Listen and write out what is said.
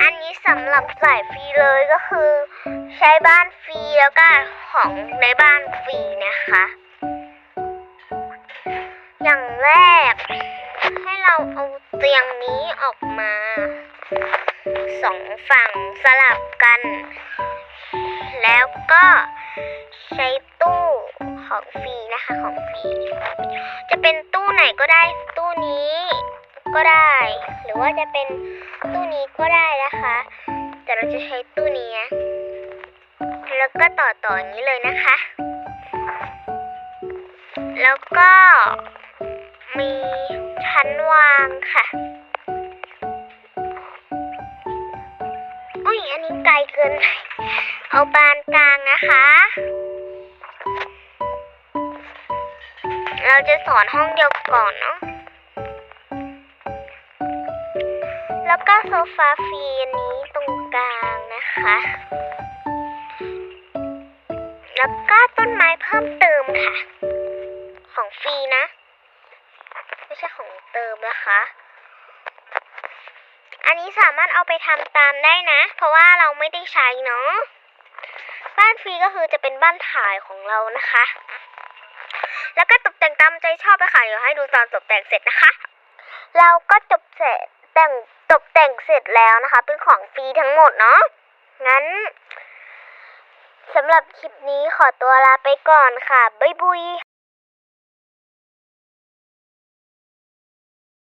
อันนี้สำหรับจ่ายฟรีเลยก็คือ ใช้บ้านฟรีแล้วก็ของในบ้านฟรีนะคะ อย่างแรก ให้เราเอาเตียงนี้ออกมาสองฝั่งสลับกัน แล้วก็ใช้ตู้ของฟรีนะคะของฟรี จะเป็นตู้ไหนก็ได้ตู้นี้ ก็ได้ หรือว่าจะเป็นตู้นี้ก็ได้นะคะ แต่เราจะใช้ตู้นี้ แล้วก็ต่อต่ออย่างนี้เลยนะคะ แล้วก็มีชั้นวางค่ะ อุ้ยอันนี้ไกลเกิน เอาบานกลางนะคะ เราจะสอนห้องเดียวก่อนเนาะ แล้วก็โซฟาฟรีอันนี้ตรงกลางนะคะ แล้วก็ต้นไม้เพิ่มเติมค่ะ ของฟรีนะ ไม่ใช่ของเติมนะคะ อันนี้สามารถเอาไปทำตามได้นะ เพราะว่าเราไม่ได้ใช้เนาะ บ้านฟรีก็คือจะเป็นบ้านถ่ายของเรานะคะ แล้วก็ตกแต่งตามใจชอบไปค่ะเดี๋ยวให้ดูตอนตกแต่งเสร็จนะคะ เราก็จบเสร็จ แต่งตกแต่งเสร็จแล้วนะคะ เป็นของฟรีทั้งหมดเนาะงั้นสำหรับคลิปนี้ขอตัวลาไปก่อนค่ะ บ๊ายบุย